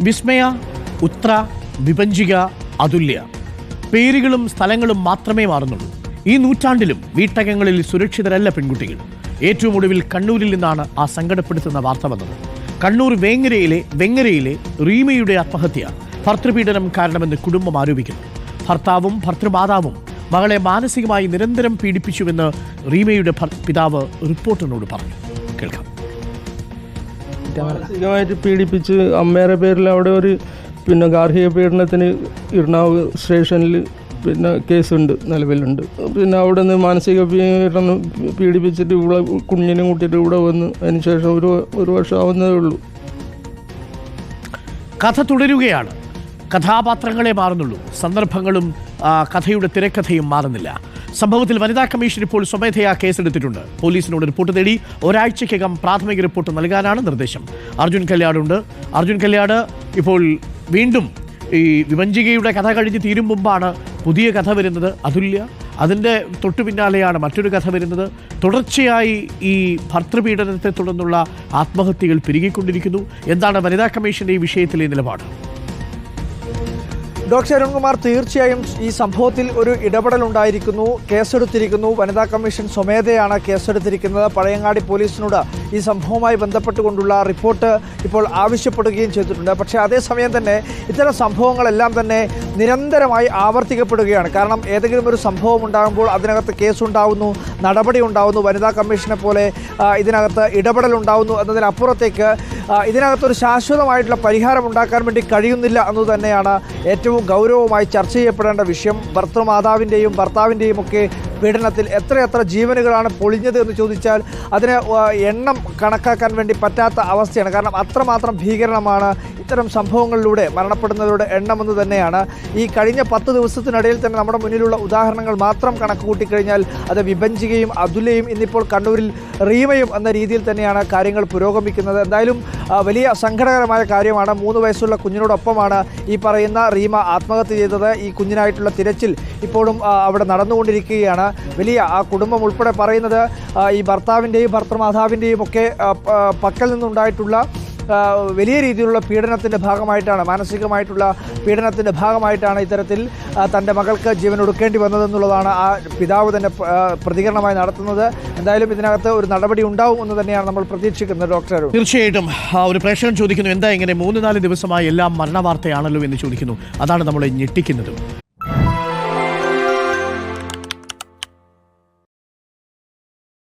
വിസ്മയ ഉത്ര വിഭഞ്ചിക അതുല്യ. പേരുകളും സ്ഥലങ്ങളും മാത്രമേ മാറുന്നുള്ളൂ. ഈ നൂറ്റാണ്ടിലും വീട്ടകങ്ങളിൽ സുരക്ഷിതരല്ല പെൺകുട്ടികൾ. ഏറ്റവും ഒടുവിൽ കണ്ണൂരിൽ നിന്നാണ് ആ സങ്കടപ്പെടുത്തുന്ന വാർത്ത വന്നത്. കണ്ണൂർ വേങ്ങരയിലെ വെങ്ങരയിലെ റീമയുടെ ആത്മഹത്യ ഭർത്തൃപീഡനം കാരണമെന്ന് കുടുംബം ആരോപിക്കുന്നു. ഭർത്താവും ഭർത്തൃമാതാവും മകളെ മാനസികമായി നിരന്തരം പീഡിപ്പിച്ചുവെന്ന് റീമയുടെ പിതാവ് റിപ്പോർട്ടറിനോട് പറഞ്ഞു. കേൾക്കാം. മാനസികമായിട്ട് പീഡിപ്പിച്ച് അമ്മയുടെ പേരിൽ അവിടെ ഒരു പിന്നെ ഗാർഹിക പീഡനത്തിന് ഇർണാവ് സ്റ്റേഷനിൽ പിന്നെ കേസുണ്ട് നിലവിലുണ്ട്. പിന്നെ അവിടെ നിന്ന് മാനസിക പീഡനം പീഡിപ്പിച്ചിട്ട് ഇവിടെ കുഞ്ഞിനെ കൂട്ടിയിട്ട് ഇവിടെ വന്ന് അതിന് ശേഷം ഒരു ഒരു വർഷം ആവുന്നതേ ഉള്ളൂ. കഥ തുടരുകയാണ്. കഥാപാത്രങ്ങളെ മാറുന്നുള്ളൂ. സന്ദർഭങ്ങളും കഥയുടെ തിരക്കഥയും മാറുന്നില്ല. സംഭവത്തിൽ വനിതാ കമ്മീഷൻ ഇപ്പോൾ സ്വമേധയാ കേസെടുത്തിട്ടുണ്ട്. പോലീസിനോട് റിപ്പോർട്ട് തേടി ഒരാഴ്ചയ്ക്കകം പ്രാഥമിക റിപ്പോർട്ട് നൽകാനാണ് നിർദ്ദേശം. അർജുൻ കല്യാടുണ്ട് അർജുൻ കല്യാട് ഇപ്പോൾ വീണ്ടും ഈ വിവഞ്ചികയുടെ കഥ കഴിഞ്ഞ് തീരും മുമ്പാണ് പുതിയ കഥ വരുന്നത്. അതുല്യ അതിന്റെ തൊട്ടു പിന്നാലെയാണ് മറ്റൊരു കഥ വരുന്നത്. തുടർച്ചയായി ഈ ഭർത്തൃപീഡനത്തെ തുടർന്നുള്ള ആത്മഹത്യകൾ പെരുകിക്കൊണ്ടിരിക്കുന്നു. എന്താണ് വനിതാ കമ്മീഷന്റെ ഈ വിഷയത്തിലെ നിലപാട്? ഡോക്ടർ അരുൺകുമാർ തീർച്ചയായും ഈ സംഭവത്തിൽ ഒരു ഇടപെടൽ ഉണ്ടായിരിക്കുന്നു കേസെടുത്തിരിക്കുന്നു. വനിതാ കമ്മീഷൻ സ്വമേധയാണ് കേസെടുത്തിരിക്കുന്നത്. പഴയങ്ങാടി പോലീസിനോട് ഈ സംഭവവുമായി ബന്ധപ്പെട്ടുകൊണ്ടുള്ള റിപ്പോർട്ട് ഇപ്പോൾ ആവശ്യപ്പെടുകയും ചെയ്തിട്ടുണ്ട്. പക്ഷേ അതേസമയം തന്നെ ഇത്തരം സംഭവങ്ങളെല്ലാം തന്നെ നിരന്തരമായി ആവർത്തിക്കപ്പെടുകയാണ്. കാരണം ഏതെങ്കിലും ഒരു സംഭവം ഉണ്ടാകുമ്പോൾ അതിനകത്ത് കേസുണ്ടാവുന്നു നടപടി ഉണ്ടാവുന്നു വനിതാ കമ്മീഷനെ പോലെ ഇതിനകത്ത് ഇടപെടൽ ഉണ്ടാവുന്നു എന്നതിനപ്പുറത്തേക്ക് ഇതിനകത്തൊരു ശാശ്വതമായിട്ടുള്ള പരിഹാരം ഉണ്ടാക്കാൻ വേണ്ടി കഴിയുന്നില്ല എന്ന് തന്നെയാണ് ഏറ്റവും ഗൗരവമായി ചർച്ച ചെയ്യപ്പെടേണ്ട വിഷയം. ഭർത്തൃമാതാവിന്റെയും ഭർത്താവിന്റെയും ഒക്കെ പീഡനത്തിൽ എത്രയെത്ര ജീവനുകളാണ് പൊളിഞ്ഞത് എന്ന് ചോദിച്ചാൽ അതിന് എണ്ണം കണക്കാക്കാൻ വേണ്ടി പറ്റാത്ത അവസ്ഥയാണ്. കാരണം അത്രമാത്രം ഭീകരമാണ് ഇത്തരം സംഭവങ്ങളിലൂടെ മരണപ്പെടുന്നവരുടെ എണ്ണമെന്ന് തന്നെയാണ് ഈ കഴിഞ്ഞ പത്ത് ദിവസത്തിനിടയിൽ തന്നെ നമ്മുടെ മുന്നിലുള്ള ഉദാഹരണങ്ങൾ മാത്രം കണക്ക് കൂട്ടിക്കഴിഞ്ഞാൽ അത് വിഭജിക്കുകയും അതുലയും ഇന്നിപ്പോൾ കണ്ണൂരിൽ റീമയും എന്ന രീതിയിൽ തന്നെയാണ് കാര്യങ്ങൾ പുരോഗമിക്കുന്നത്. എന്തായാലും വലിയ സങ്കടകരമായ കാര്യമാണ്. മൂന്ന് വയസ്സുള്ള കുഞ്ഞിനോടൊപ്പമാണ് ഈ പറയുന്ന റീമ ആത്മഹത്യ ചെയ്തത്. ഈ കുഞ്ഞിനായിട്ടുള്ള തിരച്ചിൽ ഇപ്പോഴും അവിടെ നടന്നുകൊണ്ടിരിക്കുകയാണ്. വലിയ ആ കുടുംബം ഉൾപ്പെടെ പറയുന്നത് ഈ ഭർത്താവിന്റെയും ഭർത്തൃമാതാവിന്റെയും ഒക്കെ പക്കൽ നിന്നുണ്ടായിട്ടുള്ള വലിയ രീതിയിലുള്ള പീഡനത്തിന്റെ ഭാഗമായിട്ടാണ് മാനസികമായിട്ടുള്ള പീഡനത്തിന്റെ ഭാഗമായിട്ടാണ് ഇത്തരത്തിൽ തന്റെ മകൾക്ക് ജീവൻ ഒടുക്കേണ്ടി വന്നതെന്നുള്ളതാണ് ആ പിതാവ് തന്നെ പ്രതികരണമായി നടത്തുന്നത്. എന്തായാലും ഇതിനകത്ത് ഒരു നടപടി ഉണ്ടാവും എന്ന് തന്നെയാണ് നമ്മൾ പ്രതീക്ഷിക്കുന്നത് ഡോക്ടർ തീർച്ചയായിട്ടും ഒരു പ്രേക്ഷകൻ ചോദിക്കുന്നു എന്താ ഇങ്ങനെ മൂന്ന് നാല് ദിവസമായി എല്ലാം മരണവാർത്തയാണല്ലോ? എന്ന് ചോദിക്കുന്നു. അതാണ് നമ്മളെ ഞെട്ടിക്കുന്നത്.